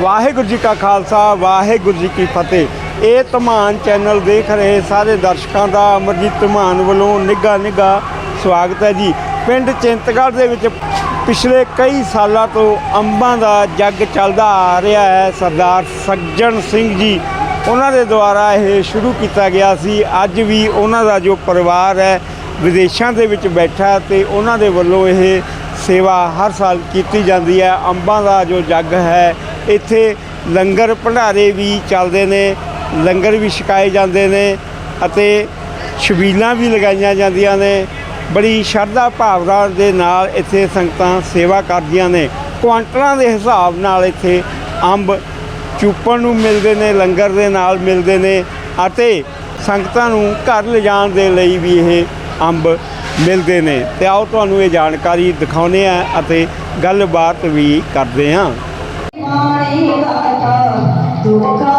ਵਾਹਿਗੁਰੂ ਜੀ ਕਾ ਖਾਲਸਾ, ਵਾਹਿਗੁਰੂ ਜੀ ਕੀ ਫਤਿਹ। ਇਹ ਧਮਾਨ ਚੈਨਲ ਦੇਖ ਰਹੇ ਸਾਰੇ ਦਰਸ਼ਕਾਂ ਦਾ ਅਮਰਜੀਤ ਧਮਾਨ ਵੱਲੋਂ ਨਿੱਘਾ ਨਿੱਘਾ ਸਵਾਗਤ ਹੈ ਜੀ। ਪਿੰਡ ਚਿੰਤਗੜ੍ਹ ਦੇ ਵਿੱਚ ਪਿਛਲੇ ਕਈ ਸਾਲਾਂ ਤੋਂ ਅੰਬਾਂ ਦਾ ਜੱਗ ਚੱਲਦਾ ਆ ਰਿਹਾ ਹੈ। ਸਰਦਾਰ ਸੱਜਣ ਸਿੰਘ ਜੀ, ਉਹਨਾਂ ਦੇ ਦੁਆਰਾ ਇਹ ਸ਼ੁਰੂ ਕੀਤਾ ਗਿਆ ਸੀ। ਅੱਜ ਵੀ ਉਹਨਾਂ ਦਾ ਜੋ ਪਰਿਵਾਰ ਹੈ, ਵਿਦੇਸ਼ਾਂ ਦੇ ਵਿੱਚ ਬੈਠਾ ਤੇ ਉਹਨਾਂ ਦੇ ਵੱਲੋਂ ਇਹ ਸੇਵਾ ਹਰ ਸਾਲ ਕੀਤੀ ਜਾਂਦੀ ਹੈ। ਅੰਬਾਂ ਦਾ ਜੋ ਜੱਗ ਹੈ ਇੱਥੇ ਲੰਗਰ ਭੰਡਾਰੇ ਵੀ ਚੱਲਦੇ ਨੇ, ਲੰਗਰ ਵੀ ਛਕਾਏ ਜਾਂਦੇ ਨੇ ਅਤੇ ਛਬੀਲਾਂ ਵੀ ਲਗਾਈਆਂ ਜਾਂਦੀਆਂ ਨੇ। ਬੜੀ ਸ਼ਰਧਾ ਭਾਵਨਾ ਦੇ ਨਾਲ ਇੱਥੇ ਸੰਗਤਾਂ ਸੇਵਾ ਕਰਦੀਆਂ ਨੇ। ਕੁਆਂਟਲਾਂ ਦੇ ਹਿਸਾਬ ਨਾਲ ਇੱਥੇ ਅੰਬ ਚੂਪਣ ਨੂੰ ਮਿਲਦੇ ਨੇ, ਲੰਗਰ ਦੇ ਨਾਲ ਮਿਲਦੇ ਨੇ ਅਤੇ ਸੰਗਤਾਂ ਨੂੰ ਘਰ ਲਿਜਾਣ ਦੇ ਲਈ ਵੀ ਇਹ ਅੰਬ ਮਿਲਦੇ ਨੇ। ਤੇ ਆਓ ਤੁਹਾਨੂੰ ਇਹ ਜਾਣਕਾਰੀ ਦਿਖਾਉਂਦੇ ਆ ਅਤੇ ਗੱਲਬਾਤ ਵੀ ਕਰਦੇ ਹਾਂ। দুঃখ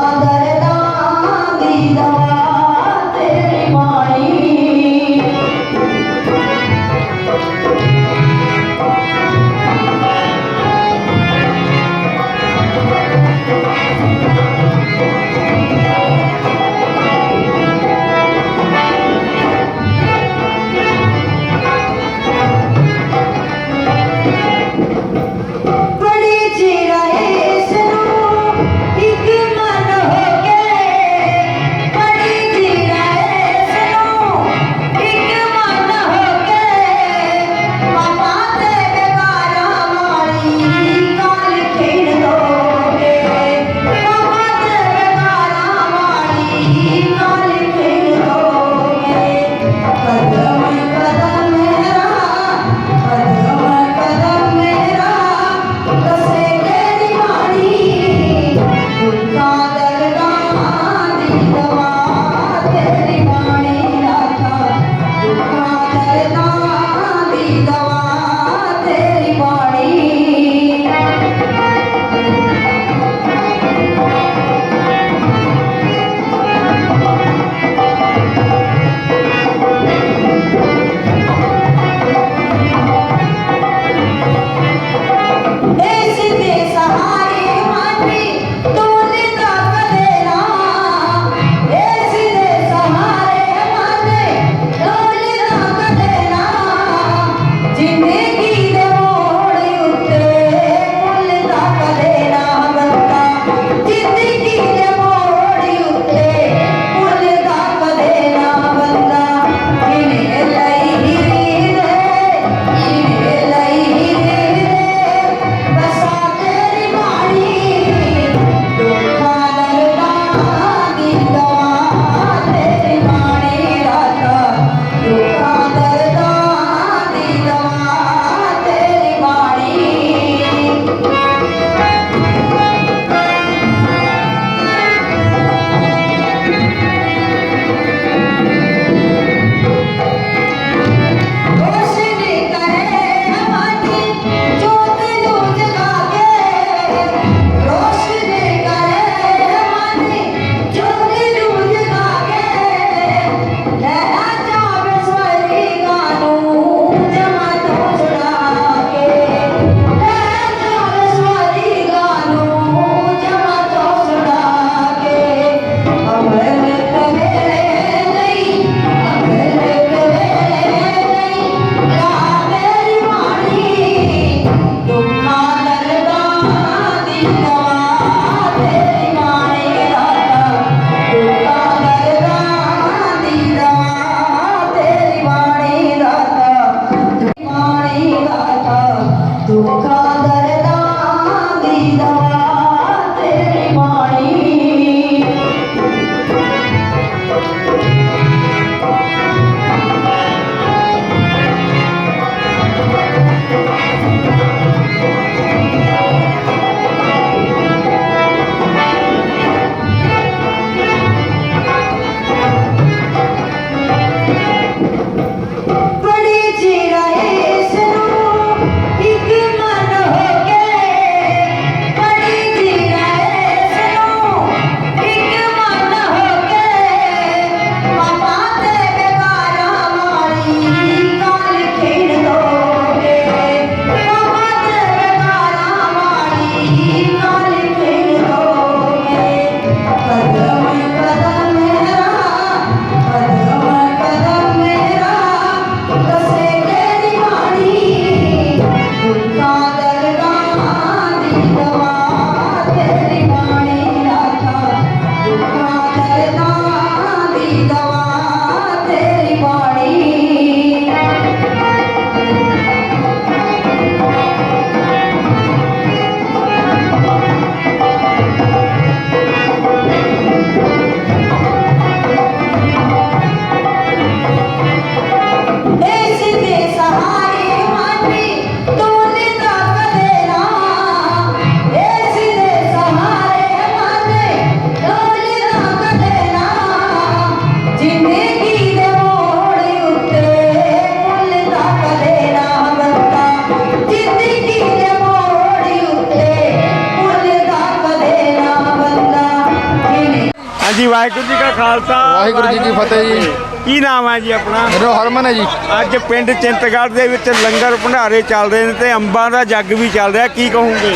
ਵਾਹਿਗੁਰੂ ਜੀ ਕਾ ਖਾਲਸਾ ਵਾਹਿਗੁਰੂ ਜੀ ਕੀ ਫਤਿਹ ਜੀ। ਕੀ ਨਾਮ ਹੈ ਜੀ ਆਪਣਾ? ਮੇਰਾ ਹਰਮਨ ਹੈ ਜੀ। ਅੱਜ ਪਿੰਡ ਚਿੰਤਗੜ੍ਹ ਦੇ ਵਿੱਚ ਲੰਗਰ ਭੰਡਾਰੇ ਚੱਲ ਰਹੇ ਨੇ ਤੇ ਅੰਬਾਂ ਦਾ ਜੱਗ ਵੀ ਚੱਲ ਰਿਹਾ। ਕੀ ਕਹੋਗੇ?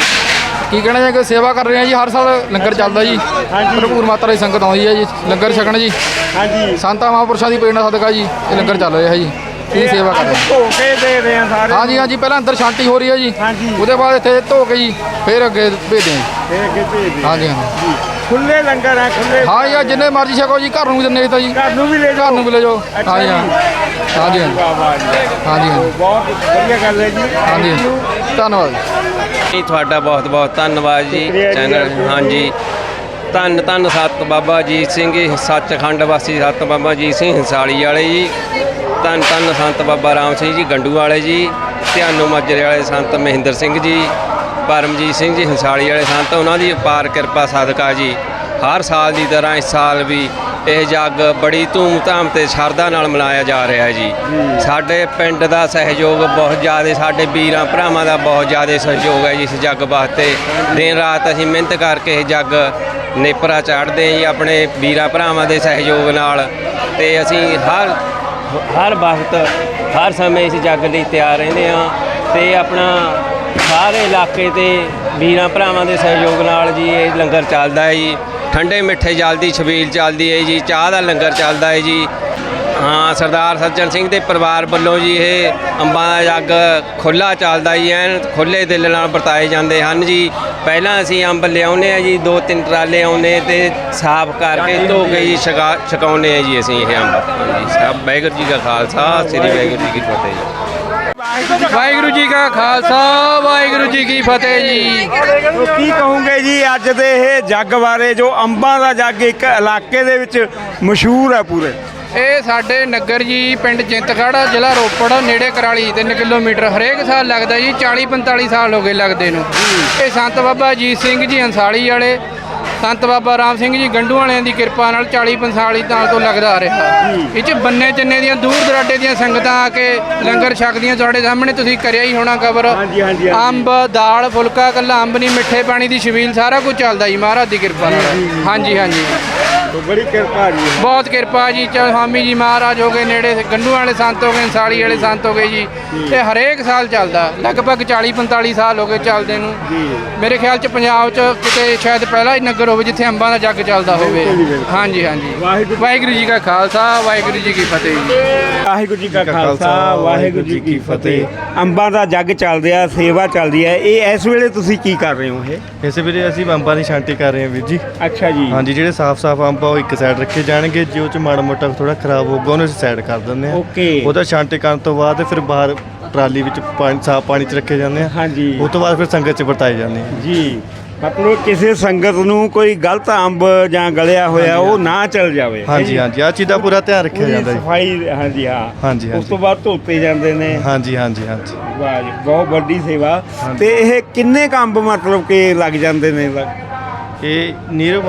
ਕੀ ਕਹਿਣਾ ਜੀ ਕਿ ਸੇਵਾ ਕਰ ਰਹੇ ਹਾਂ ਜੀ ਹਰ ਸਾਲ ਲੰਗਰ ਚੱਲਦਾ ਜੀ। ਭਰਪੂਰ ਮਾਤਰਾ ਦੀ ਸੰਗਤ ਆਉਂਦੀ ਹੈ ਜੀ ਲੰਗਰ ਛਕਣ ਜੀ। ਹਾਂਜੀ। ਸੰਤਾਂ ਮਹਾਂਪੁਰਸ਼ਾਂ ਦੀ ਪ੍ਰੇਰਣਾ ਸਦਕਾ ਜੀ ਇਹ ਲੰਗਰ ਚੱਲ ਰਿਹਾ ਜੀ। ਇਹ ਸੇਵਾ ਕਰ ਰਹੇ ਹਾਂ। ਧੋ ਕੇ ਦੇ ਰਹੇ ਆ ਸਾਰੇ। ਹਾਂਜੀ ਹਾਂਜੀ ਪਹਿਲਾਂ ਅੰਦਰ ਸ਼ਾਂਤੀ ਹੋ ਰਹੀ ਹੈ ਜੀ। ਹਾਂਜੀ। ਉਹਦੇ ਬਾਅਦ ਇੱਥੇ ਧੋ ਕੇ ਜੀ ਫਿਰ ਅੱਗੇ ਭੇਜਦੇ ਜੀ। ਫੇਰ ਅੱਗੇ ਭੇਜ ਦਿਓ। ਹਾਂਜੀ ਹਾਂਜੀ। ਖੁੱਲੇ ਲੰਗਰ ਆ ਖੁੱਲੇ ਹਾਂ ਜੀ ਜਿੰਨੇ ਮਰਜ਼ੀ ਛਕੋ ਜੀ ਘਰ ਨੂੰ ਵੀ ਦਿੰਦੇ ਤਾਂ ਜੀ। ਘਰ ਨੂੰ ਵੀ ਲੈ ਘਰ ਜਾਓ ਨੂੰ ਵੀ ਲੈ ਜਾਓ। ਅੱਛਾ ਹਾਂ ਜੀ। ਵਾਹ ਵਾਹ ਜੀ। ਹਾਂਜੀ ਹਾਂਜੀ ਬਹੁਤ ਵਧੀਆ ਗੱਲ ਹੈ ਜੀ। ਹਾਂਜੀ ਧੰਨਵਾਦ। ਜੀ ਤੁਹਾਡਾ ਬਹੁਤ ਬਹੁਤ ਧੰਨਵਾਦ ਜੀ। ਸ਼ੁਕਰੀਆ ਜੀ। ਚੈਨਲ ਹਾਂਜੀ ਧੰਨ ਧੰਨ ਸਤ ਬਾਬਾ ਅਜੀਤ ਸਿੰਘ ਜੀ ਸੱਚਖੰਡ ਵਾਸੀ ਸਤ ਬਾਬਾ ਅਜੀਤ ਸਿੰਘ ਹੰਸਾਲੀ ਵਾਲੇ ਜੀ। ਧੰਨ ਧੰਨ ਸੰਤ ਬਾਬਾ ਰਾਮ ਸਿੰਘ ਜੀ ਗੰਡੂ ਵਾਲੇ ਜੀ ਧਿਆਨੂ ਮਾਜਰੇ ਵਾਲੇ ਸੰਤ ਮਹਿੰਦਰ ਸਿੰਘ ਜੀ। ਪਰਮਜੀਤ ਸਿੰਘ ਜੀ ਹੰਸਾਲੀ ਵਾਲੇ ਸੰਤ ਉਹਨਾਂ ਦੀ ਅਪਾਰ ਕਿਰਪਾ ਸਦਕਾ ਜੀ। ਹਰ ਸਾਲ ਦੀ ਤਰ੍ਹਾਂ ਇਸ ਸਾਲ ਵੀ ਇਹ ਜੱਗ ਬੜੀ ਧੂਮ-ਧਾਮ ਤੇ ਸ਼ਰਧਾ ਨਾਲ ਮਨਾਇਆ ਜਾ ਰਿਹਾ ਜੀ। ਸਾਡੇ ਪਿੰਡ ਦਾ ਸਹਿਯੋਗ ਬਹੁਤ ਜ਼ਿਆਦਾ ਸਾਡੇ ਵੀਰਾਂ ਭਰਾਵਾਂ ਦਾ ਬਹੁਤ ਜ਼ਿਆਦਾ ਸਹਿਯੋਗ ਹੈ ਜੀ ਇਸ ਜੱਗ ਵਾਸਤੇ। ਦਿਨ ਰਾਤ ਅਸੀਂ ਮਿਹਨਤ ਕਰਕੇ ਇਹ ਜੱਗ ਨੇਪਰਾ ਚਾੜਦੇ ਹਾਂ ਜੀ ਆਪਣੇ ਵੀਰਾਂ ਭਰਾਵਾਂ ਦੇ ਸਹਿਯੋਗ ਨਾਲ। ਤੇ ਅਸੀਂ ਹਰ ਹਰ ਵਕਤ ਹਰ ਸਮੇਂ ਇਸ ਜੱਗ ਲਈ ਤਿਆਰ ਰਹਿੰਦੇ ਹਾਂ। ਤੇ ਆਪਣਾ ਸਾਰੇ ਇਲਾਕੇ ਤੇ ਵੀਰਾਂ ਭਰਾਵਾਂ ਦੇ ਸਹਿਯੋਗ ਨਾਲ ਜੀ ਇਹ ਲੰਗਰ ਚੱਲਦਾ ਹੈ ਜੀ। ਠੰਡੇ ਮਿੱਠੇ ਜਲ ਦੀ ਛਬੀਲ ਚੱਲਦੀ ਹੈ ਜੀ ਚਾਹ ਦਾ ਲੰਗਰ ਚੱਲਦਾ ਹੈ ਜੀ। ਹਾਂ ਸਰਦਾਰ ਸੱਜਣ ਸਿੰਘ ਦੇ ਪਰਿਵਾਰ ਵੱਲੋਂ ਜੀ ਇਹ ਅੰਬਾਂ ਦਾ ਜੱਗ ਖੁੱਲਾ ਚੱਲਦਾ ਜੀ ਐਨ ਖੁੱਲੇ ਦਿਲ ਨਾਲ ਵਰਤਾਏ ਜਾਂਦੇ ਹਨ ਜੀ। ਪਹਿਲਾਂ ਅਸੀਂ ਅੰਬ ਲਿਆਉਨੇ ਆ ਜੀ ਦੋ ਤਿੰਨ ਟਰਾਲੇ ਆਉਨੇ ਤੇ ਸਾਫ਼ ਕਰਕੇ ਧੋ ਕੇ ਜੀ ਛਕਾ ਛਕਾਉਨੇ ਆ ਜੀ ਅਸੀਂ ਇਹ ਅੰਬ। ਹਾਂਜੀ ਸਭ ਵਾਹਿਗੁਰੂ ਜੀ ਕਾ ਖਾਲਸਾ ਸ੍ਰੀ ਵਾਹਿਗੁਰੂ ਜੀ ਕੀ ਫਤਿਹ। ਜੀ ਵਾਹਿਗੁਰੂ ਜੀ ਕਾ ਖਾਲਸਾ ਵਾਹਿਗੁਰੂ ਜੀ ਕੀ ਫਤਿਹ ਜੀ। ਤੋ ਕੀ ਕਹੋਗੇ ਜੀ ਅੱਜ ਦੇ ਇਹ ਜੱਗ ਬਾਰੇ ਜੋ ਅੰਬਾਂ ਦਾ ਜੱਗ ਇੱਕ ਇਲਾਕੇ ਦੇ ਵਿੱਚ ਮਸ਼ਹੂਰ ਹੈ ਪੂਰੇ। ਇਹ ਸਾਡੇ ਨਗਰ ਜੀ ਪਿੰਡ ਚਿੰਤਗੜ੍ਹ ਜ਼ਿਲ੍ਹਾ ਰੋਪੜ ਨੇੜੇ ਕਰਾਲੀ 3 ਕਿਲੋਮੀਟਰ। ਹਰੇਕ ਸਾਲ ਲੱਗਦਾ ਜੀ 40 45 ਸਾਲ ਹੋ ਗਏ ਲੱਗਦੇ ਨੂੰ। ਇਹ ਸੰਤ ਬਾਬਾ ਅਜੀਤ ਸਿੰਘ ਜੀ ਹੰਸਾਲੀ ਵਾਲੇ ਸੰਤ ਬਾਬਾ ਰਾਮ ਸਿੰਘ ਜੀ ਗੰਡੂ ਵਾਲਿਆਂ ਦੀ ਕਿਰਪਾ ਨਾਲ 40 45 ਸਾਲ ਤੋਂ ਲੱਗਦਾ ਆ ਰਿਹਾ। ਇਹ ਚ ਬੰਨੇ ਚੰਨੇ ਦੀਆਂ ਦੂਰ ਦਰਾਡੇ ਦੀਆਂ ਸੰਗਤਾਂ ਆ ਕੇ ਲੰਗਰ ਛਕਦੀਆਂ ਤੁਹਾਡੇ ਸਾਹਮਣੇ ਤੁਸੀਂ ਕਰਿਆ ਹੀ ਹੋਣਾ ਕਵਰ ਹਾਂਜੀ, ਹਾਂਜੀ, ਹਾਂਜੀ। ਅੰਬ ਦਾਲ ਫੁਲਕਾ ਕੱਲਾ ਅੰਬ ਨਹੀਂ ਮਿੱਠੇ ਪਾਣੀ ਦੀ ਛਬੀਲ ਸਾਰਾ ਕੁਝ ਚੱਲਦਾ ਜੀ ਮਹਾਰਾਜ ਦੀ ਕਿਰਪਾ ਨਾਲ। ਹਾਂਜੀ ਹਾਂਜੀ। ਤੋ ਬੜੀ ਕਿਰਪਾ ਜੀ। ਬਹੁਤ ਕਿਰਪਾ ਜੀ ਚਾਹੇ ਸਵਾਮੀ ਜੀ ਮਹਾਰਾਜ ਹੋ ਗਏ ਨੇੜੇ ਗੰਡੂ ਵਾਲੇ ਸੰਤ ਹੋ ਗਏ ਸਾਲੀ ਵਾਲੇ ਸੰਤ ਹੋ ਗਏ ਜੀ। ਇਹ ਹਰੇਕ ਸਾਲ ਚੱਲਦਾ ਲਗਭਗ 40 45 ਸਾਲ ਹੋ ਗਏ ਚੱਲਦੇ ਨੂੰ। ਮੇਰੇ ਖਿਆਲ ਚ ਪੰਜਾਬ ਚ ਕਿਤੇ ਸ਼ਾਇਦ ਪਹਿਲਾ ਹੀ ਨਗਰ ਹੋਵੇ ਜਿੱਥੇ ਅੰਬਾਂ ਦਾ ਜੱਗ ਚੱਲਦਾ ਹੋਵੇ। ਹਾਂਜੀ ਹਾਂਜੀ। ਵਾਹਿਗੁਰੂ- ਜੀ ਕਾ ਖਾਲਸਾ ਵਾਹਿਗੁਰੂ ਜੀ ਕੀ ਫਤਿਹ ਵਾਹਿਗੁਰੂ ਜੀ ਕਾ ਖਾਲਸਾ ਵਾਹਿਗੁਰੂ ਜੀ ਕੀ ਫਤਿਹ। ਅੰਬਾਂ ਦਾ ਜੱਗ ਚੱਲ ਰਿਹਾ ਸੇਵਾ ਚੱਲਦੀ ਹੈ। ਇਹ ਇਸ ਵੇਲੇ ਤੁਸੀਂ ਕੀ ਕਰ ਰਹੇ ਹੋ ਇਹ? ਇਸੇ ਵੇਲੇ ਅਸੀਂ ਅੰਬਾਂ ਦੀ ਛਾਂਟੀ ਕਰ ਰਹੇ ਹਾਂ ਵੀਰ ਜੀ। ਅੱਛਾ ਜੀ। ਹਾਂਜੀ ਜਿਹੜੇ ਸਾਫ਼-ਸਾਫ਼ ਅੰਬ ਆ ਉਹ ਇੱਕ ਸਾਈਡ ਰੱਖੇ ਜਾਣਗੇ। ਜੇ ਉਹ ਚ ਮਾੜਾ ਮੋਟਾ ਥੋੜਾ ਖਰਾਬ ਹੋਊਗਾ ਉਹਨੂੰ ਅਸੀਂ ਸਾਈਡ ਕਰ ਦਿੰਦੇ ਹਾਂ। ਓਕੇ। ਉਹਦਾ ਛਾਂਟੀ ਕਰਨ ਤੋਂ ਬਾਅਦ ਫਿਰ ਬਾਹਰ ਟਰਾਲੀ ਵਿੱਚ ਪਾਣੀ ਸਾਫ਼ ਪਾਣੀ 'ਚ ਰੱਖੇ ਜਾਂਦੇ ਆ ਹਾਂਜੀ। ਉਸ ਤੋਂ ਬਾਅਦ ਫਿਰ ਸੰਗਤ 'ਚ ਵਰਤਾਏ ਜਾਂਦੇ ਆ ਜੀ। ਮਤਲਬ ਕਿਸੇ ਸੰਗਤ ਨੂੰ ਕੋਈ ਗਲਤ ਅੰਬ ਜਾਂ ਗਲਿਆ ਹੋਇਆ ਉਹ ਨਾ ਚੱਲ ਜਾਵੇ। ਹਾਂਜੀ ਹਾਂਜੀ ਆ ਚੀਜ਼ ਦਾ ਪੂਰਾ ਧਿਆਨ ਰੱਖਿਆ ਜਾਂਦਾ ਜੀ। ਸਫ਼ਾਈ ਹਾਂਜੀ ਹਾਂ। ਹਾਂਜੀ, ਉਸ। ਤੋਂ ਬਾਅਦ ਧੋਤੇ ਜਾਂਦੇ ਨੇ। ਹਾਂਜੀ ਹਾਂਜੀ ਹਾਂਜੀ। ਵਾਹ ਜੀ ਬਹੁਤ ਵੱਡੀ ਸੇਵਾ। ਤੇ ਇਹ ਕਿੰਨੇ ਕੁ ਅੰਬ ਮਤਲਬ ਕਿ ਲੱਗ ਜਾਂਦੇ ਨੇ? ਇਹ ਨੀਰ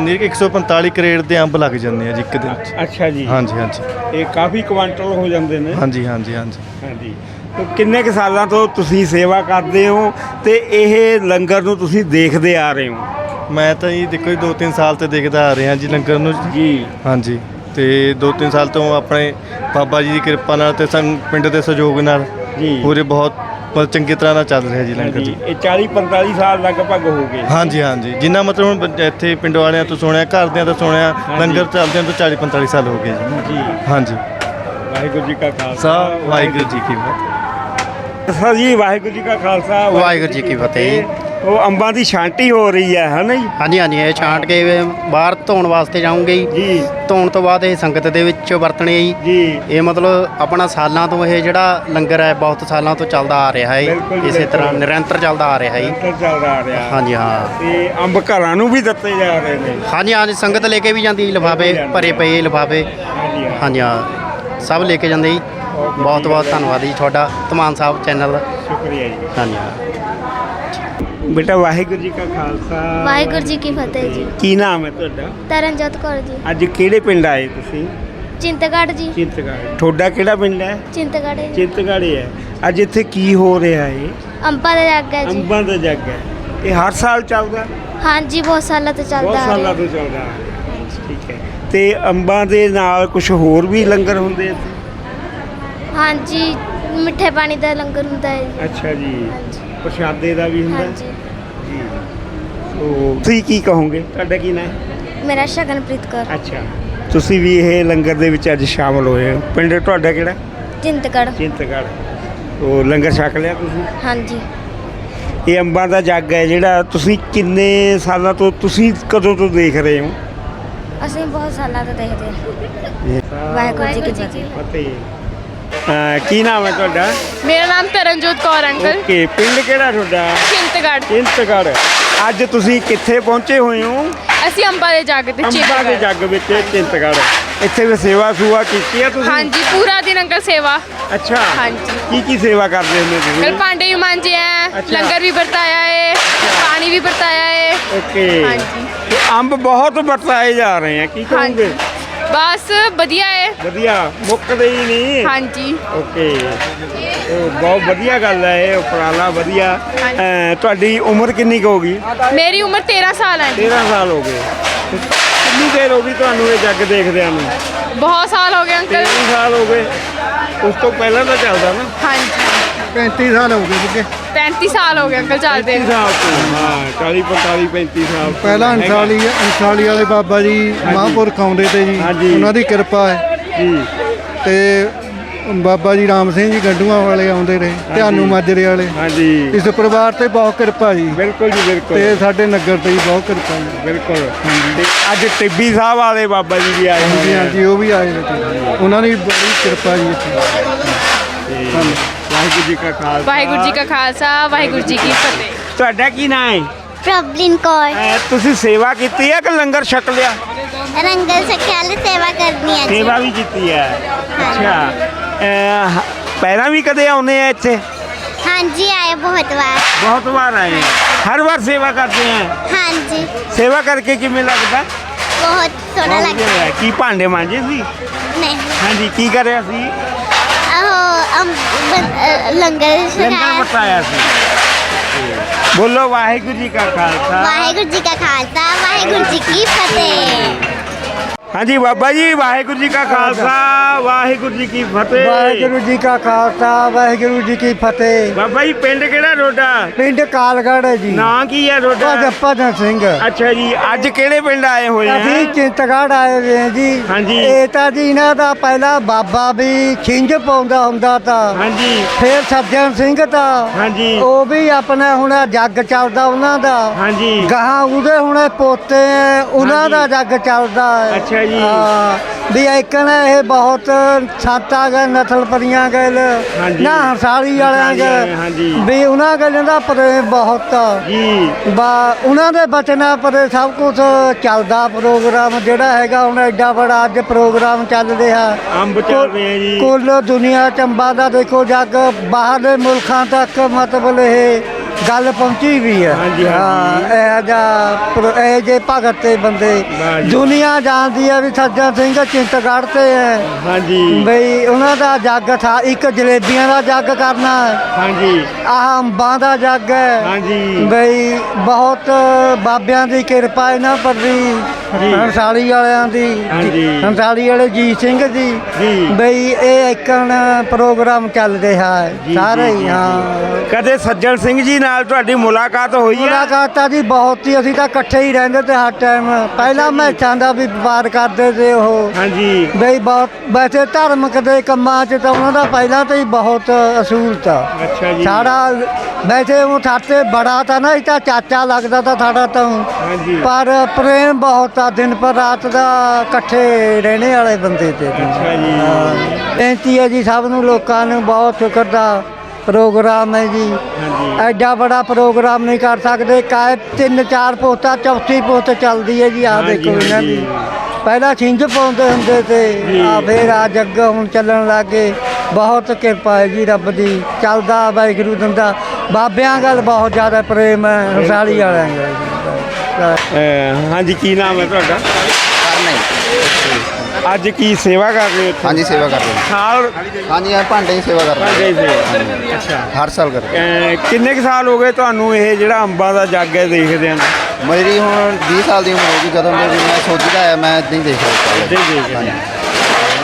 ਨੀਰ 145 ਕਰੇਡ ਦੇ ਅੰਬ ਲੱਗ ਜਾਂਦੇ ਆ ਜੀ ਇੱਕ ਦਿਨ ਅੱਛਾ ਜੀ। ਹਾਂਜੀ ਹਾਂਜੀ। ਇਹ ਕਾਫੀ ਕੁਆਂਟਲ ਹੋ ਜਾਂਦੇ ਨੇ। ਹਾਂਜੀ ਹਾਂਜੀ ਹਾਂਜੀ। ਹਾਂਜੀ। ਕਿੰਨੇ ਕੁ ਸਾਲਾਂ ਤੋਂ ਤੁਸੀਂ ਸੇਵਾ ਕਰਦੇ ਹੋ ਤੇ ਇਹ ਲੰਗਰ ਨੂੰ ਤੁਸੀਂ ਦੇਖਦੇ ਆ ਰਹੇ ਹੋ? ਮੈਂ ਤਾਂ ਜੀ ਦੇਖੋ ਜੀ 2-3 ਸਾਲ ਤੇ ਦੇਖਦਾ ਆ ਰਿਹਾ ਜੀ ਲੰਗਰ ਨੂੰ। ਜੀ। ਹਾਂਜੀ। ਤੇ 2-3 ਸਾਲ ਤੋਂ ਆਪਣੇ ਬਾਬਾ ਜੀ ਦੀ ਕਿਰਪਾ ਨਾਲ ਤੇ ਸੰਗ ਪਿੰਡ ਦੇ ਸਹਿਯੋਗ ਨਾਲ ਜੀ। ਪੂਰੇ ਬਹੁਤ ਬਹੁਤ ਚੰਗੀ ਤਰ੍ਹਾਂ ਨਾਲ ਚੱਲ ਰਿਹਾ ਜੀ ਲੰਗਰ ਜੀ। ਇਹ 40 45 ਸਾਲ ਲਗਭਗ ਹੋ ਗਏ। ਹਾਂਜੀ ਹਾਂਜੀ। ਜਿੰਨਾ ਮਤਲਬ ਹੁਣ ਬ- ਇੱਥੇ ਪਿੰਡ ਵਾਲਿਆਂ ਤੋਂ ਸੁਣਿਆ ਘਰਦਿਆਂ ਤੋਂ ਸੁਣਿਆ। ਲੰਗਰ ਚੱਲਦਿਆਂ ਤੋਂ 40 45 ਸਾਲ ਹੋ ਗਏ ਜੀ। ਜੀ। ਹਾਂਜੀ। ਵਾਹਿਗੁਰੂ ਜੀ ਕਾ ਖਾਲਸਾ ਵਾਹਿਗੁਰੂ ਜੀ ਕੀ ਫਤਿਹ। ਸਰ ਜੀ ਵਾਹਿਗੁਰੂ ਜੀ ਕਾ ਖਾਲਸਾ ਵਾਹਿਗੁਰੂ ਜੀ ਕੀ ਫਤਿਹ। ਉਹ ਅੰਬਾਂ ਦੀ ਛਾਂਟੀ ਹੋ ਰਹੀ ਹੈ ਹਨਾ ਜੀ? ਹਾਂਜੀ ਹਾਂਜੀ ਇਹ ਛਾਂਟ ਕੇ ਬਾਹਰ ਧੋਣ ਵਾਸਤੇ ਜਾਊਂਗੇ ਜੀ। ਧੋਣ ਤੋਂ ਬਾਅਦ ਇਹ ਸੰਗਤ ਦੇ ਵਿੱਚ ਵਰਤਣੇ ਜੀ। ਇਹ ਮਤਲਬ ਆਪਣਾ ਸਾਲਾਂ ਤੋਂ ਇਹ ਜਿਹੜਾ ਲੰਗਰ ਹੈ ਬਹੁਤ ਸਾਲਾਂ ਤੋਂ ਚੱਲਦਾ ਆ ਰਿਹਾ ਹੈ ਇਸੇ। ਤਰ੍ਹਾਂ ਨਿਰੰਤਰ ਚੱਲਦਾ ਆ ਰਿਹਾ ਹੈ ਜੀ। ਲੰਗਰ ਚੱਲਦਾ ਆ ਰਿਹਾ। ਹਾਂਜੀ ਹਾਂ। ਤੇ ਅੰਬ ਘਰਾਂ ਨੂੰ ਵੀ ਦਿੱਤੇ ਜਾ ਰਹੇ ਨੇ। ਹਾਂਜੀ ਹਾਂਜੀ ਸੰਗਤ ਲੈ ਕੇ ਵੀ ਜਾਂਦੀ ਲਿਫਾਫੇ ਭਰੇ ਪਏ ਲਿਫਾਫੇ। ਹਾਂਜੀ ਹਾਂ। ਸਭ ਲੈ ਕੇ ਜਾਂਦੇ ਜੀ। ਬਹੁਤ ਬਹੁਤ ਧੰਨਵਾਦ ਜੀ ਤੁਹਾਡਾ ਧਮਾਨ ਸਾਹਿਬ ਚੈਨਲ ਦਾ। ਸ਼ੁਕਰੀਆ ਜੀ। ਹਾਂਜੀ ਬੇਟਾ ਵਾਹਿਗੁਰੂ ਜੀ ਕਾ ਖਾਲਸਾ। ਵਾਹਿਗੁਰੂ ਜੀ ਕੀ ਫਤਿਹ ਜੀ। ਕੀ ਨਾਮ ਹੈ ਤੁਹਾਡਾ? ਤਰਨਜੋਤ ਕੌਰ ਜੀ। ਅੱਜ ਕਿਹੜੇ ਪਿੰਡ ਆਏ ਤੁਸੀਂ? ਚਿੰਤਗੜ੍ਹ ਜੀ। ਚਿੰਤਗੜ੍ਹ। ਤੁਹਾਡਾ ਕਿਹੜਾ ਪਿੰਡ ਹੈ? ਚਿੰਤਗੜ੍ਹ ਜੀ। ਚਿੰਤਗੜ੍ਹ ਹੀ ਹੈ। ਅੱਜ ਇੱਥੇ ਕੀ ਹੋ ਰਿਹਾ ਹੈ? ਅੰਪਾ ਦਾ ਜੱਗ ਹੈ ਜੀ। ਅੰਬਾਂ ਦਾ ਜੱਗ ਹੈ। ਇਹ ਹਰ ਸਾਲ ਚੱਲਦਾ? ਹਾਂਜੀ ਬਹੁਤ ਸਾਲਾਂ ਤੋਂ ਚੱਲਦਾ ਬਹੁਤ ਸਾਲਾਂ ਤੋਂ ਚੱਲਦਾ। ਠੀਕ ਹੈ। ਤੇ ਅੰਬਾਂ ਦੇ ਨਾਲ ਕੁਝ ਹੋਰ ਵੀ ਲੰਗਰ ਹੁੰਦੇ ਆ ਹਾਂਜੀ ਮਿੱਠੇ ਪਾਣੀ ਦਾ ਲੰਗਰ ਹੁੰਦਾ ਹੈ ਜੀ। ਅੱਛਾ ਜੀ। ਹਾਂਜੀ। ਪ੍ਰਸ਼ਾਦੇ ਦਾ ਵੀ ਹੁੰਦਾ ਹਾਂਜੀ। ਜੀ। ਸੋ ਤੁਸੀਂ ਕੀ ਕਹੋਗੇ? ਤੁਹਾਡਾ ਕੀ ਨਾਮ ਹੈ? ਮੇਰਾ ਸ਼ਗਨਪ੍ਰੀਤ ਕੌਰ। ਅੱਛਾ। ਤੁਸੀਂ ਵੀ ਇਹ ਲੰਗਰ ਦੇ ਵਿੱਚ ਅੱਜ ਸ਼ਾਮਲ ਹੋਏ ਹੋ। ਪਿੰਡ ਤੁਹਾਡਾ ਕਿਹੜਾ? ਚਿੰਤਗੜ੍ਹ। ਚਿੰਤਗੜ੍ਹ। ਉਹ ਲੰਗਰ ਛਕ ਲਿਆ ਤੁਸੀਂ? ਹਾਂਜੀ। ਇਹ ਅੰਬਾਂ ਦਾ ਜੱਗ ਹੈ ਜਿਹੜਾ ਤੁਸੀਂ ਕਿੰਨੇ ਸਾਲਾਂ ਤੋਂ ਤੁਸੀਂ ਕਦੋਂ ਤੋਂ ਦੇਖ ਰਹੇ ਹੋ? ਅਸੀਂ ਬਹੁਤ ਸਾਲਾਂ ਤੋਂ ਦੇਖਦੇ ਹਾਂ। ਵਾਹਿਗੁਰੂ ਜੀ ਕੀ ਫਤਿਹ। ਅਹ ਕੀ ਨਾਮ ਹੈ ਤੁਹਾਡਾ? ਮੇਰਾ ਨਾਮ ਤਰਨਜੋਤ ਕੌਰ ਅੰਕਲ। ਓਕੇ ਪਿੰਡ ਕਿਹੜਾ ਤੁਹਾਡਾ? ਚਿੰਤਗੜ੍ਹ। ਚਿੰਤਗੜ੍ਹ। ਅੱਜ ਤੁਸੀਂ ਕਿੱਥੇ ਪਹੁੰਚੇ ਹੋਏ ਹੋ? ਅਸੀਂ ਅੰਬਾ ਦੇ ਜੱਗ ਤੇ ਅੰਬਾਂ ਦੇ ਚਿੰਤਗੜ੍ਹ। ਜੱਗ ਵਿੱਚ ਚਿੰਤਗੜ੍ਹ। ਇੱਥੇ ਵੀ ਸੇਵਾ ਸੂਆ ਕੀਤੀ ਆ ਤੁਸੀਂ? ਹਾਂਜੀ ਪੂਰਾ ਦਿਨ ਅੰਕਲ ਸੇਵਾ। ਅੱਛਾ। ਹਾਂਜੀ। ਕੀ ਕੀ ਸੇਵਾ ਕਰਦੇ ਹੁੰਦੇ ਅੰਕਲ ਤੁਸੀਂ ਭਾਂਡੇ ਵੀ ਮਾਂਜੇ ਆ ਅੱਛਾ। ਲੰਗਰ ਵੀ ਵਰਤਾਇਆ ਏ ਪਾਣੀ ਵੀ ਵਰਤਾਇਆ ਏ। ਓਕੇ ਹਾਂਜੀ। ਤੇ ਅੰਬ ਬਹੁਤ ਵਰਤਾਏ ਜਾ ਰਹੇ ਆ ਕੀ ਕਹੋਗੇ? ਹਾਂਜੀ ਬਸ ਵਧੀਆ ਏ। ਵਧੀਆ ਮੁੱਕਦੇ ਹੀ ਨਹੀਂ। ਹਾਂਜੀ। ਓਕੇ। ਉਹ ਬਹੁਤ ਵਧੀਆ ਗੱਲ ਹੈ ਇਹ ਉਪਰਾਲਾ ਵਧੀਆ। ਹਾਂਜੀ। ਅਹ ਤੁਹਾਡੀ ਉਮਰ ਕਿੰਨੀ ਕੁ ਹੋ ਗਈ? ਮੇਰੀ ਉਮਰ 13 ਸਾਲ ਹੈ। 13 ਸਾਲ ਹੋ ਗਏ। ਕਿੰਨੀ ਦੇਰ ਹੋ ਗਈ ਤੁਹਾਨੂੰ ਇਹ ਜੱਗ ਦੇਖਦਿਆਂ ਨੂੰ? ਬਹੁਤ ਸਾਲ ਹੋ ਗਏ ਅੰਕਲ। 13 ਸਾਲ ਹੋ ਗਏ। ਉਸ ਤੋਂ ਪਹਿਲਾਂ ਤਾਂ ਚੱਲਦਾ ਨਾ। ਹਾਂਜੀ। 35 ਸਾਲ ਹੋ ਗਏ ਬੁੱਗੇ। 35 ਸਾਲ ਹੋ ਗਏ ਅੰਕਲ ਚੱਲਦੇ 35 ਸਾਲ ਤੋਂ ਹਾਂ 40 45 35 ਸਾਲ। ਪਹਿਲਾਂ। ਅੰਸਾਲੀ ਅੰਸਾਲੀ ਵਾਲੇ ਬਾਬਾ ਜੀ ਮਹਾਂਪੁਰਖ ਆਉਂਦੇ ਤੇ ਜੀ। ਹਾਂਜੀ। ਉਹਨਾਂ ਦੀ ਕਿਰਪਾ ਹੈ। ਜੀ। ਤੇ ਬਾਬਾ ਜੀ ਰਾਮ ਸਿੰਘ ਜੀ ਗੰਡੂਆਂ ਵਾਲੇ ਆਉਂਦੇ ਰਹੇ ਧਿਆਨੂ ਮਾਜਰੇ ਵਾਲੇ। ਹਾਂਜੀ। ਇਸ ਪਰਿਵਾਰ ਤੇ ਬਹੁਤ ਕਿਰਪਾ ਜੀ। ਬਿਲਕੁਲ ਜੀ ਬਿਲਕੁਲ। ਤੇ ਸਾਡੇ ਨਗਰ ਤੇ ਜੀ ਬਹੁਤ ਕਿਰਪਾ ਜੀ। ਬਿਲਕੁਲ। ਤੇ ਅੱਜ ਟਿੱਬੀ ਸਾਹਿਬ ਵਾਲੇ ਬਾਬਾ ਜੀ ਵੀ ਆਏ ਹਾਂਜੀ ਆ। ਹਾਂਜੀ ਉਹ ਵੀ ਆਏ ਨੇ। ਜੀ। ਉਹਨਾਂ ਦੀ ਬੜੀ ਕਿਰਪਾ ਜੀ ਇੱਥੇ। ਵਾਹਿਗੁਰੂ ਜੀ ਕਾ ਖਾਲਸਾ। ਵਾਹਿਗੁਰੂ ਜੀ ਕੀ ਫਤਿਹ। ਤੁਹਾਡਾ ਕੀ ਨਾਮ ਹੈ? ਪ੍ਰੋਬਲਿਨ ਕੋਲ ਤੁਸੀਂ ਸੇਵਾ ਕੀਤੀ ਹੈ ਕਿ ਲੰਗਰ ਛਕ ਲਿਆ? ਰੰਗਲ ਸਖਿਆਲ ਸੇਵਾ ਕਰਨੀ ਹੈ ਸੇਵਾ ਵੀ ਕੀਤੀ ਹੈ। ਅੱਛਾ। ਐ, ਵੀ ਕਦੇ ਆਉਨੇ ਆ ਇੱਥੇ? ਹਾਂਜੀ ਆਏ ਬਹੁਤ ਵਾਰ। ਬਹੁਤ ਵਾਰ ਆਏ ਹਰ ਵਾਰ ਸੇਵਾ ਕਰਦੇ ਆ? ਹਾਂਜੀ। ਸੇਵਾ ਕਰਕੇ ਕਿਵੇਂ ਲੱਗਦਾ? ਬਹੁਤ ਸੋਹਣਾ ਲੱਗਦਾ। ਕੀ ਭਾਂਡੇ ਮਾਂਜੇ ਸੀ? ਨਹੀਂ। ਹਾਂਜੀ ਕੀ ਕਰਿਆ ਸੀ? ਅਮ ਬ- ਅ, ਲੰਗਰ ਲੰਗਰ ਛਕਾਇਆ ਵਰਤਾਇਆ ਸੀ। ਬੋਲੋ ਵਾਹਿਗੁਰੂ ਜੀ ਕਾ ਖਾਲਸਾ। ਵਾਹਿਗੁਰੂ ਜੀ ਕਾ ਖਾਲਸਾ ਵਾਹਿਗੁਰੂ ਜੀ ਕੀ ਫਤਿਹ। ਹਾਂਜੀ ਬਾਬਾ ਜੀ ਵਾਹਿਗੁਰੂ ਜੀ ਕਾ ਖਾਲਸਾ ਵਾਹਿਗੁਰੂ ਜੀ ਕੀ ਫਤਿਹ। ਵਾਹਿਗੁਰੂ ਜੀ ਕਾ ਖਾਲਸਾ ਵਾਹਿਗੁਰੂ ਜੀ ਕੀ ਫਤਿਹ। ਬਾਬਾ ਜੀ ਪਿੰਡ ਕਿਹੜਾ ਰੋਡਾ ਪਿੰਡ ਕਾਲਗੜ੍ਹ ਹੈ ਜੀ। ਨਾਂ ਕੀ ਹੈ ਰੋਡਾ ਭਗਤ ਭਜਨ ਸਿੰਘ। ਅੱਛਾ ਜੀ ਅੱਜ ਕਿਹੜੇ ਪਿੰਡ ਆਏ ਹੋਏ ਅਸੀਂ ਆ ਚਿੰਤਗੜ੍ਹ ਆਏ ਹੋਏ ਹਾਂ ਜੀ। ਹਾਂਜੀ। ਇਹ ਤਾਂ ਜੀ ਇਹਨਾਂ ਦਾ ਪਹਿਲਾ ਬਾਬਾ ਵੀ ਛਿੰਝ ਪਾਉਂਦਾ ਹੁੰਦਾ ਤਾਂ। ਹਾਂਜੀ। ਫਿਰ ਸੱਜਣ ਸਿੰਘ ਤਾਂ। ਹਾਂਜੀ। ਉਹ ਵੀ ਆਪਣਾ ਹੁਣ ਜੱਗ ਚੱਲਦਾ ਉਹਨਾਂ ਦਾ। ਹਾਂਜੀ। ਗਾਹਾਂ ਉਹਦੇ ਹੁਣ ਪੋਤੇ ਹੈ, ਉਹਨਾਂ ਦਾ ਜੱਗ ਚੱਲਦਾ ਹੈ। ਅੱਛਾ ਜੀ। ਵੀ ਇੱਕਨ ਇਹ ਬਹੁਤ ਸਾਤਾ ਗਏ ਨਸਲ ਪਰੀਆਂ ਗਏ। ਨਾ ਹੰਸਾਲੀ ਵਾਲਿਆਂ ਗਏ। ਵੀ ਉਹਨਾਂ ਗੱਲਾਂ ਦਾ ਪ੍ਰੇਮ ਬਹੁਤ ਜੀ ਬਾ ਉਹਨਾਂ ਦੇ ਬਚਨਾਂ ਪਰ ਸਭ ਕੁਝ ਚੱਲਦਾ ਪ੍ਰੋਗਰਾਮ ਜਿਹੜਾ ਹੈਗਾ ਹੁਣ ਐਡਾ ਬੜਾ ਅੱਜ ਪ੍ਰੋਗਰਾਮ ਚੱਲ ਰਿਹਾ ਅੰਬ ਚੱਲ ਰਹੇ ਜੀ ਕੁੱਲ ਦੁਨੀਆ ਚੰਬਾ ਦਾ ਦੇਖੋ ਜੱਗ ਬਾਹਰਲੇ ਮੁਲਕਾਂ ਤੱਕ ਮਤਲਬ ਇਹ ਗੱਲ ਪਹੁੰਚੀ ਵੀ ਹੈ ਹਾਂਜੀ, ਹਾਂਜੀ। ਇਹ ਜਾ ਇਹ ਜੇ ਭਗਤ ਤੇ ਬੰਦੇ ਵਾਹ ਜੀ। ਦੁਨੀਆ ਜਾਣਦੀ ਹੈ ਵੀ ਸੱਜਣ ਸਿੰਘ ਚਿੰਤਗੜ੍ਹ ਤੇ ਹੈ ਹਾਂਜੀ ਬਈ ਉਹਨਾਂ ਦਾ ਜੱਗ ਥਾ ਇੱਕ ਜਲੇਬੀਆਂ ਦਾ ਜੱਗ ਕਰਨਾ ਹੈ ਹਾਂਜੀ ਆਹ ਅੰਬਾਂ ਦਾ ਜੱਗ ਹੈ ਹਾਂਜੀ ਬਈ ਬਹੁਤ ਬਾਬਿਆਂ ਦੀ ਕਿਰਪਾ ਇਹਨਾਂ ਪਰ ਵੀ ਜੀ। ਹੰਸਾਲੀ ਵਾਲਿਆਂ ਦੀ ਹਾਂਜੀ। ਹੰਸਾਲੀ ਵਾਲੇ ਜੀ ਸਿੰਘ ਦੀ ਜੀ। ਬਈ ਇਹ ਇੱਕਣ ਪ੍ਰੋਗਰਾਮ ਚੱਲ ਰਿਹਾ ਹੈ ਜੀ, ਸਾਰੇ ਜੀ, ਹੀ ਜੀ। ਹਾਂ ਕਦੇ ਸੱਜਣ ਸਿੰਘ ਜੀ ਨਾਲ ਤੁਹਾਡੀ ਮੁਲਾਕਾਤ ਹੋਈ ਹੈ ਮੁਲਾਕਾਤਾਂ ਜੀ ਬਹੁਤ ਹੀ ਅਸੀਂ ਤਾਂ ਇਕੱਠੇ ਹੀ ਰਹਿੰਦੇ ਤੇ ਹਰ ਟਾਈਮ ਪਹਿਲਾਂ ਮੈਚਾਂ ਦਾ ਵੀ ਵਪਾਰ ਕਰਦੇ ਤੇ ਉਹ। ਹਾਂਜੀ। ਬਈ ਬਹੁਤ ਵੈਸੇ ਧਾਰਮਿਕ ਦੇ ਕੰਮਾਂ 'ਚ ਤਾਂ ਉਹਨਾਂ ਦਾ ਪਹਿਲਾਂ ਤੋਂ ਹੀ ਬਹੁਤ ਅਸੂਲ ਤਾ। ਅੱਛਾ ਜੀ। ਸਾਡਾ ਵੈਸੇ ਉਹ ਸਾਡੇ ਬੜਾ ਤਾਂ ਨਾ ਇਹ ਤਾਂ ਚਾਚਾ ਲੱਗਦਾ ਤਾਂ ਸਾਡਾ ਤਾਂ। ਹਾਂਜੀ। ਪਰ ਪ੍ਰੇਮ ਬਹੁਤ ਆ ਦਿਨ ਪਰ ਰਾਤ ਦਾ ਇਕੱਠੇ ਰਹਿਣੇ ਵਾਲੇ ਬੰਦੇ ਤੇ। ਅੱਛਾ ਜੀ। ਬੇਨਤੀ ਹੈ ਜੀ ਸਭ ਨੂੰ ਲੋਕਾਂ ਨੂੰ ਬਹੁਤ ਸ਼ੁਕਰ ਦਾ। ਪ੍ਰੋਗਰਾਮ ਹੈ ਜੀ। ਐਡਾ ਬੜਾ ਪ੍ਰੋਗਰਾਮ ਨਹੀਂ ਕਰ ਸਕਦੇ। ਕਾਇ ਤਿੰਨ ਚਾਰ ਪੋਸਟਾਂ ਚੌਥੀ ਪੋਸਟ ਚੱਲਦੀ ਹੈ ਜੀ। ਆ ਦੇਖੋ ਇਹਨਾਂ ਦੀ। ਪਹਿਲਾਂ ਛਿੰਝ ਪਾਉਂਦੇ ਹੁੰਦੇ ਤੇ ਆ ਫੇਰ ਆ ਜੱਗ ਹੁਣ ਚੱਲਣ ਲੱਗੇ ਬਹੁਤ ਕਿਰਪਾ ਹੈ ਜੀ ਰੱਬ ਦੀ। ਚੱਲਦਾ ਵਾਹਿਗੁਰੂ ਦਿੰਦਾ। ਬਾਬਿਆਂ ਗੱਲ ਬਹੁਤ ਜ਼ਿਆਦਾ ਪ੍ਰੇਮ ਹੈ। ਹੰਸਾਲੀ ਵਾਲਿਆਂ ਅਹ ਹਾਂਜੀ ਕੀ ਨਾਮ ਹੈ ਤੁਹਾਡਾ? ਅੱਜ ਕੀ ਸੇਵਾ ਕਰ ਰਹੇ ਹੋ? ਹਾਂਜੀ ਸੇਵਾ ਕਰਦੇ ਹਾਂ। ਸਾਲ ਹਾਂਜੀ ਆ ਭਾਂਡੇ ਦੀ ਸੇਵਾ ਕਰਦੇ ਭਾਂਡੇ ਸੇਵਾ। ਅੱਛਾ। ਹਰ ਸਾਲ ਕਰਦੇ ਅਹ ਕਿੰਨੇ ਕੁ ਸਾਲ ਹੋ ਗਏ ਤੁਹਾਨੂੰ ਇਹ ਜਿਹੜਾ ਅੰਬਾਂ ਦਾ ਜੱਗ ਹੈ ਦੇਖਦੇ ਆਂ ਮੇਰੀ ਹੁਣ 20 ਸਾਲ ਦੀ ਉਮਰ ਹੋ ਗਈ ਜਦੋਂ ਦੇ ਵੀ ਮੈਂ ਸੋਚਦਾ ਆ ਮੈਂ ਇਦਾਂ ਹੀ ਦੇਖ ਰਿਹਾ। ਰਹੇ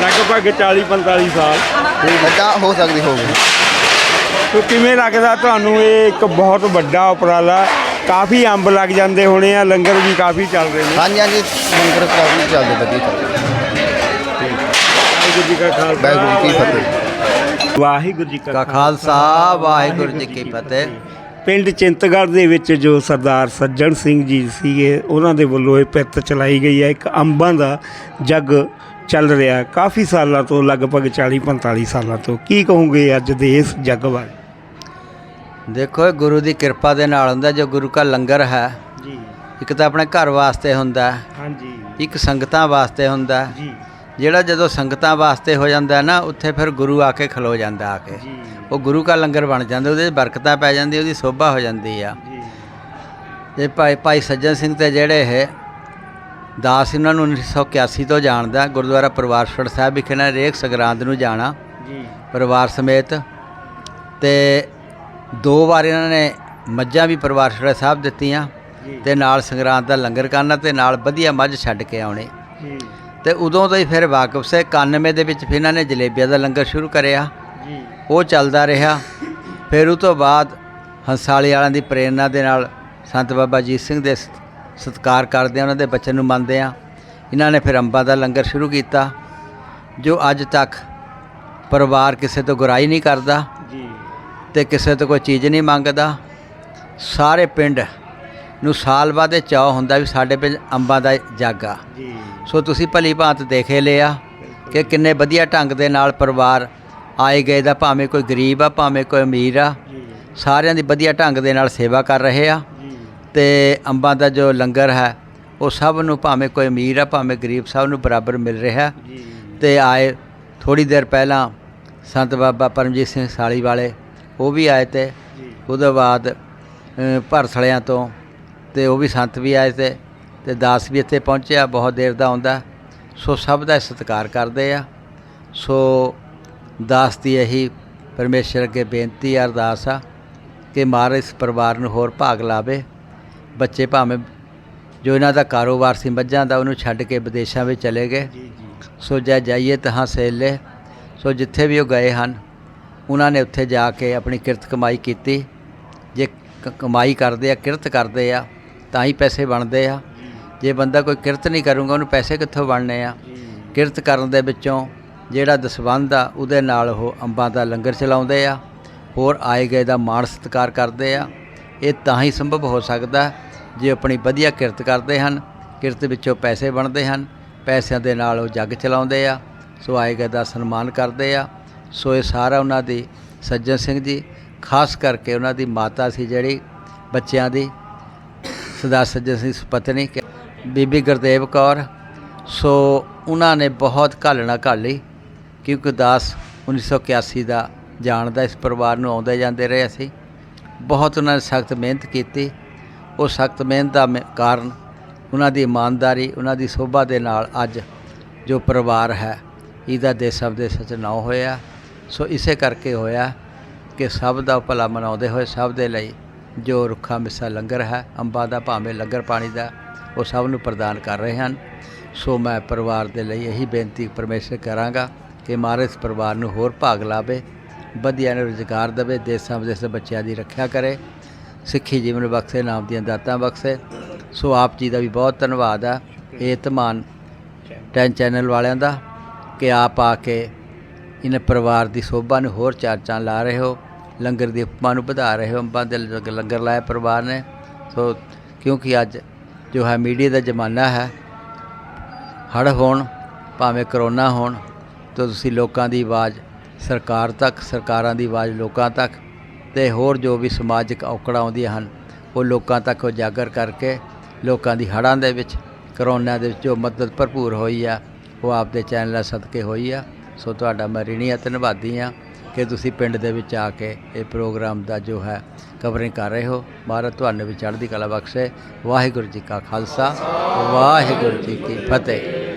ਲਗਭਗ 40 45 ਸਾਲ। ਇਦਾਂ ਹੋ ਸਕਦੀ ਹੋਵੇ ਤੋ ਕਿਵੇਂ ਲੱਗਦਾ ਤੁਹਾਨੂੰ ਇਹ ਇੱਕ ਬਹੁਤ ਵੱਡਾ ਉਪਰਾਲਾ? ਕਾਫੀ ਅੰਬ ਲੱਗ ਜਾਂਦੇ ਹੋਣੇ ਆ ਲੰਗਰ ਵੀ ਕਾਫੀ ਚੱਲ ਰਹੇ ਨੇ। ਹਾਂਜੀ ਹਾਂਜੀ ਲੰਗਰ ਕਾਫੀ ਚੱਲਦੇ ਵਧੀਆ ਚੱਲਦੇ। ਵਾਹਿਗੁਰੂ ਜੀ ਕਾ ਖਾਲਸਾ। ਵਾਹਿਗੁਰੂ ਜੀ ਕੀ ਫਤਿਹ। ਵਾਹਿਗੁਰੂ ਜੀ ਕਾ ਖਾਲਸਾ ਵਾਹਿਗੁਰੂ ਜੀ ਕੀ ਫਤਿਹ। ਪਿੰਡ ਚਿੰਤਗੜ੍ਹ ਦੇ ਵਿੱਚ ਜੋ ਸਰਦਾਰ ਸੱਜਣ ਸਿੰਘ ਜੀ ਸੀਗੇ ਉਹਨਾਂ ਦੇ ਵੱਲੋਂ ਇਹ ਪਿੱਤ ਚਲਾਈ ਗਈ ਹੈ। ਇੱਕ ਅੰਬਾਂ ਦਾ ਜੱਗ ਚੱਲ ਰਿਹਾ ਹੈ। ਕਾਫੀ ਸਾਲਾਂ ਤੋਂ ਲਗਭਗ 40 45 ਸਾਲਾਂ ਤੋਂ। ਕੀ ਕਹੋਗੇ ਅੱਜ ਦੇ ਇਸ ਜੱਗ ਬਾਰੇ? ਦੇਖੋ ਇਹ ਗੁਰੂ ਦੀ ਕਿਰਪਾ ਦੇ ਨਾਲ ਹੁੰਦਾ ਜੋ ਗੁਰੂ ਦਾ ਲੰਗਰ ਹੈ ਜੀ। ਇੱਕ ਤਾਂ ਆਪਣੇ ਘਰ ਵਾਸਤੇ ਹੁੰਦਾ ਹਾਂਜੀ। ਇੱਕ ਸੰਗਤਾਂ ਵਾਸਤੇ ਹੁੰਦਾ। ਜੀ। ਜਿਹੜਾ ਜਦੋਂ ਸੰਗਤਾਂ ਵਾਸਤੇ ਹੋ ਜਾਂਦਾ ਹੈ ਨਾ ਉੱਥੇ ਫਿਰ ਗੁਰੂ ਆ ਕੇ ਖਲੋ ਜਾਂਦਾ ਆ ਕੇ। ਉਹ ਗੁਰੂ ਦਾ ਲੰਗਰ ਬਣ ਜਾਂਦਾ ਉਹਦੇ 'ਚ ਬਰਕਤਾਂ ਪੈ ਜਾਂਦੀ ਉਹਦੀ ਸੋਭਾ ਹੋ ਜਾਂਦੀ ਆ। ਜੀ। ਜੇ ਭਾਈ ਭਾਈ ਸੱਜਣ ਸਿੰਘ ਤੇ ਜਿਹੜੇ ਇਹ ਦਾਸ ਇਹਨਾਂ ਨੂੰ 1981 ਤੋਂ ਜਾਣਦਾ ਗੁਰਦੁਆਰਾ ਪਰਿਵਾਰਸ਼ਵਰ ਸਾਹਿਬ ਵਿਖੇ ਨਾ ਰੇਖ ਸੰਗਰਾਂਦ ਨੂੰ ਜਾਣਾ। ਜੀ। ਪਰਿਵਾਰ ਸਮੇਤ ਤੇ ਦੋ ਵਾਰ ਇਹਨਾਂ ਨੇ ਮੱਝਾਂ ਵੀ ਪਰਿਵਾਰਸ਼ਵਰ ਸਾਹਿਬ ਦਿੱਤੀਆਂ ਤੇ ਨਾਲ ਸੰਗਰਾਂਦ ਦਾ ਲੰਗਰ ਕਰਨਾ ਤੇ ਨਾਲ ਵਧੀਆ ਮੱਝ ਛੱਡ ਕੇ ਆਉਣੇ। ਜੀ। ਤੇ ਉਦੋਂ ਤੋਂ ਹੀ ਫਿਰ ਵਾਕਫ ਸੇ 91 ਦੇ ਵਿੱਚ ਫਿਰ ਇਹਨਾਂ ਨੇ ਜਲੇਬੀਆਂ ਦਾ ਲੰਗਰ ਸ਼ੁਰੂ ਕਰਿਆ। ਜੀ। ਉਹ ਚੱਲਦਾ ਰਿਹਾ। ਫਿਰ ਉਹ ਤੋਂ ਬਾਅਦ ਹੰਸਾਲੀ ਵਾਲਿਆਂ ਦੀ ਪ੍ਰੇਰਣਾ ਦੇ ਨਾਲ ਸੰਤ ਬਾਬਾ ਜੀਤ ਸਿੰਘ ਦੇ ਸਤ- ਸਤਿਕਾਰ ਕਰਦੇ ਆ ਉਹਨਾਂ ਦੇ ਬਚਨ ਨੂੰ ਮੰਨਦੇ ਆ ਇਹਨਾਂ ਨੇ ਫਿਰ ਅੰਬਾਂ ਦਾ ਲੰਗਰ ਸ਼ੁਰੂ ਕੀਤਾ ਜੋ ਅੱਜ ਤੱਕ ਪਰਿਵਾਰ ਕਿਸੇ ਤੋਂ ਗੁਰਾਈ ਨਹੀਂ ਕਰਦਾ ਜੀ। ਤੇ ਕਿਸੇ ਤੋਂ ਕੋਈ ਚੀਜ਼ ਨਹੀਂ ਮੰਗਦਾ। ਸਾਰੇ ਪਿੰਡ ਨੂੰ ਸਾਲ ਬਾਅਦ ਇਹ ਚਾਅ ਹੁੰਦਾ ਵੀ ਸਾਡੇ ਪਿੰਡ ਅੰਬਾਂ ਦਾ ਜੱਗ। ਜੀ। ਸੋ ਤੁਸੀਂ ਭਲੀ ਭਾਂਤ ਦੇਖੇ ਲਿਆ ਕਿ ਕਿੰਨੇ ਵਧੀਆ ਢੰਗ ਦੇ ਨਾਲ ਪਰਿਵਾਰ ਆਏ ਗਏ ਦਾ ਭਾਵੇਂ ਕੋਈ ਗਰੀਬ ਆ ਭਾਵੇਂ ਕੋਈ ਅਮੀਰ ਆ। ਸਾਰਿਆਂ ਦੀ ਵਧੀਆ ਢੰਗ ਦੇ ਨਾਲ ਸੇਵਾ ਕਰ ਰਹੇ ਆ। ਤੇ ਅੰਬਾਂ ਦਾ ਜੋ ਲੰਗਰ ਹੈ ਉਹ ਸਭ ਨੂੰ ਭਾਵੇਂ ਕੋਈ ਅਮੀਰ ਆ ਭਾਵੇਂ ਗਰੀਬ ਸਭ ਨੂੰ ਬਰਾਬਰ ਮਿਲ ਰਿਹਾ। ਤੇ ਆਏ ਥੋੜੀ ਦੇਰ ਪਹਿਲਾਂ ਸੰਤ ਬਾਬਾ ਪਰਮਜੀਤ ਸਿੰਘ ਸਾਲੀ ਵਾਲੇ ਉਹ ਵੀ ਆਏ ਤੇ ਉਹਦੇ ਬਾਅਦ ਅ, ਭਰਥਲਿਆਂ ਤੋਂ ਤੇ ਉਹ ਵੀ ਸੰਤ ਵੀ ਆਏ ਤੇ ਤੇ ਦਾਸ ਵੀ ਇੱਥੇ ਪਹੁੰਚਿਆ ਬਹੁਤ ਦੇਰ ਦਾ ਆਉਂਦਾ। ਸੋ ਸਭ ਦਾ ਸਤਿਕਾਰ ਕਰਦੇ ਆ। ਸੋ ਦਾਸ ਦੀ ਇਹੀ ਪਰਮੇਸ਼ਰ ਅੱਗੇ ਬੇਨਤੀ ਆ ਅਰਦਾਸ ਆ ਕਿ ਮਹਾਰਾਜ ਇਸ ਪਰਿਵਾਰ ਨੂੰ ਹੋਰ ਭਾਗ ਲਾਵੇ। ਬੱਚੇ ਭਾਵੇਂ ਜੋ ਇਹਨਾਂ ਦਾ ਕਾਰੋਬਾਰ ਸੀ ਮੱਝਾਂ ਦਾ ਉਹਨੂੰ ਛੱਡ ਕੇ ਵਿਦੇਸ਼ਾਂ ਵਿੱਚ ਚਲੇ ਗਏ। ਸੋ ਜੈ ਜਾਈਏ ਤਹਾਂ ਸੇਲੇ। ਸੋ ਜਿੱਥੇ ਵੀ ਉਹ ਗਏ ਹਨ ਉਹਨਾਂ ਨੇ ਉੱਥੇ ਜਾ ਕੇ ਆਪਣੀ ਕਿਰਤ ਕਮਾਈ ਕੀਤੀ। ਜੇ ਕਮਾਈ ਕਰਦੇ ਆ ਕਿਰਤ ਕਰਦੇ ਆ ਤਾਂ ਹੀ ਪੈਸੇ ਬਣਦੇ ਆ। ਜੇ ਬੰਦਾ ਕੋਈ ਕਿਰਤ ਨਹੀਂ ਕਰੂਗਾ, ਉਹਨੂੰ ਪੈਸੇ ਕਿੱਥੋਂ ਬਣਨੇ ਆ? ਕਿਰਤ ਕਰਨ ਦੇ ਵਿੱਚੋਂ ਜਿਹੜਾ ਦਸਵੰਧ ਆ, ਉਹਦੇ ਨਾਲ ਉਹ ਅੰਬਾਂ ਦਾ ਲੰਗਰ ਚਲਾਉਂਦੇ ਆ, ਹੋਰ ਆਏ ਗਏ ਦਾ ਮਾਣ ਸਤਿਕਾਰ ਕਰਦੇ ਆ। ਇਹ ਤਾਂ ਹੀ ਸੰਭਵ ਹੋ ਸਕਦਾ ਜੇ ਆਪਣੀ ਵਧੀਆ ਕਿਰਤ ਕਰਦੇ ਹਨ। ਕਿਰਤ ਵਿੱਚੋਂ ਪੈਸੇ ਬਣਦੇ ਹਨ, ਪੈਸਿਆਂ ਦੇ ਨਾਲ ਉਹ ਜੱਗ ਚਲਾਉਂਦੇ ਆ, ਸੋ ਆਏ ਗਏ ਦਾ ਸਨਮਾਨ ਕਰਦੇ ਆ। ਸੋ ਇਹ ਸਾਰਾ ਉਹਨਾਂ ਦੀ ਸੱਜਣ ਸਿੰਘ ਜੀ, ਖਾਸ ਕਰਕੇ ਉਹਨਾਂ ਦੀ ਮਾਤਾ ਸੀ ਜਿਹੜੀ ਬੱਚਿਆਂ ਦੀ ਸਰਦਾਰ ਸੱਜਣ ਸਿੰਘ ਸੁਪਤਨੀ ਬੀਬੀ ਗੁਰਦੇਵ ਕੌਰ। ਸੋ ਉਹਨਾਂ ਨੇ ਬਹੁਤ ਘਾਲਣਾ ਘਾਲੀ ਕਿਉਂਕਿ ਦਾਸ 1981 ਦਾ ਜਾਣਦਾ, ਇਸ ਪਰਿਵਾਰ ਨੂੰ ਆਉਂਦੇ ਜਾਂਦੇ ਰਹੇ ਅਸੀਂ ਬਹੁਤ ਉਹਨਾਂ ਨੇ ਸਖਤ ਮਿਹਨਤ ਕੀਤੀ। ਉਹ ਸਖਤ ਮਿਹਨਤ ਦਾ ਮ- ਕਾਰਨ ਉਹਨਾਂ ਦੀ ਇਮਾਨਦਾਰੀ, ਉਹਨਾਂ ਦੀ ਸੋਭਾ ਦੇ ਨਾਲ ਅੱਜ ਜੋ ਪਰਿਵਾਰ ਹੈ, ਇਹਦਾ ਦੇਸ਼ ਸਭ ਦੇ ਸੱਚ ਹੋਇਆ। ਸੋ ਇਸੇ ਕਰਕੇ ਹੋਇਆ ਕਿ ਸਭ ਦਾ ਭਲਾ ਮਨਾਉਂਦੇ ਹੋਏ ਸਭ ਦੇ ਲਈ ਜੋ ਰੁੱਖਾ ਮਿੱਸਾ ਲੰਗਰ ਹੈ, ਅੰਬਾਂ ਦਾ ਭਾਵੇਂ ਲੰਗਰ ਪਾਣੀ ਦਾ, ਉਹ ਸਭ ਨੂੰ ਪ੍ਰਦਾਨ ਕਰ ਰਹੇ ਹਨ। ਸੋ ਮੈਂ ਪਰਿਵਾਰ ਦੇ ਲਈ ਇਹੀ ਬੇਨਤੀ ਪਰਮੇਸ਼ਰ ਕਰਾਂਗਾ ਕਿ ਮਹਾਰਾਜ ਇਸ ਪਰਿਵਾਰ ਨੂੰ ਹੋਰ ਭਾਗ ਲਾਵੇ, ਵਧੀਆ ਨੂੰ ਰੁਜ਼ਗਾਰ ਦੇਵੇ, ਦੇਸਾਂ ਵਿਦੇਸਾਂ ਬੱਚਿਆਂ ਦੀ ਰੱਖਿਆ ਕਰੇ, ਸਿੱਖੀ ਜੀਵਨ ਬਖਸ਼ੇ, ਨਾਮ ਦੀਆਂ ਦਾਤਾਂ ਬਖਸ਼ੇ। ਸੋ ਆਪ ਜੀ ਦਾ ਵੀ ਬਹੁਤ ਧੰਨਵਾਦ ਆ, ਇਹ ਧਮਾਨ ਟੈਨ ਚੈਨਲ ਵਾਲਿਆਂ ਦਾ, ਕਿ ਆਪ ਆ ਕੇ ਇਹਨਾਂ ਪਰਿਵਾਰ ਦੀ ਸੋਭਾ ਨੂੰ ਹੋਰ ਚਾਰ ਚੰਨ ਲਾ ਰਹੇ ਹੋ। ਲੰਗਰ ਦੀ ਉਪਮਾ ਨੂੰ ਵਧਾ ਰਹੇ ਹੋ ਅੰਬਾਂ ਦੇ ਲੰਗ- ਲੰਗਰ ਲਾਇਆ ਪਰਿਵਾਰ ਨੇ। ਸੋ ਕਿਉਂਕਿ ਅੱਜ ਜੋ ਹੈ ਮੀਡੀਆ ਦਾ ਜ਼ਮਾਨਾ ਹੈ, ਹੜ੍ਹ ਹੋਣ, ਭਾਵੇਂ ਕਰੋਨਾ ਹੋਣ, ਤਾਂ ਤੁਸੀਂ ਲੋਕਾਂ ਦੀ ਆਵਾਜ਼ ਸਰਕਾਰ ਤੱਕ, ਸਰਕਾਰਾਂ ਦੀ ਆਵਾਜ਼ ਲੋਕਾਂ ਤੱਕ ਤੇ ਹੋਰ ਜੋ ਵੀ ਸਮਾਜਿਕ ਔਕੜਾਂ ਆਉਂਦੀਆਂ ਹਨ, ਉਹ ਲੋਕਾਂ ਤੱਕ ਉਜਾਗਰ ਕਰਕੇ ਲੋਕਾਂ ਦੀ ਹੜ੍ਹਾਂ ਦੇ ਵਿੱਚ, ਕਰੋਨਾ ਦੇ ਵਿੱਚ ਜੋ ਮਦਦ ਭਰਪੂਰ ਹੋਈ ਆ, ਉਹ ਆਪਦੇ ਚੈਨਲਾਂ ਸਦਕੇ ਹੋਈ ਆ। ਸੋ ਤੁਹਾਡਾ ਮੈਂ ਰਿਣੀ ਅਤੇ ਨਿਭਾਦੀ ਆ ਕਿ ਤੁਸੀਂ ਪਿੰਡ ਦੇ ਵਿੱਚ ਆ ਕੇ ਇਹ ਪ੍ਰੋਗਰਾਮ ਦਾ ਜੋ ਹੈ ਕਵਰਿੰਗ ਕਰ ਰਹੇ ਹੋ। ਮਹਾਰਾਜ ਤੁਹਾਨੂੰ ਵੀ ਚੜ੍ਹਦੀ ਕਲਾ ਬਖਸ਼ੇ। ਵਾਹਿਗੁਰੂ ਜੀ ਕਾ ਖਾਲਸਾ, ਵਾਹਿਗੁਰੂ ਜੀ ਕੀ ਫਤਿਹ।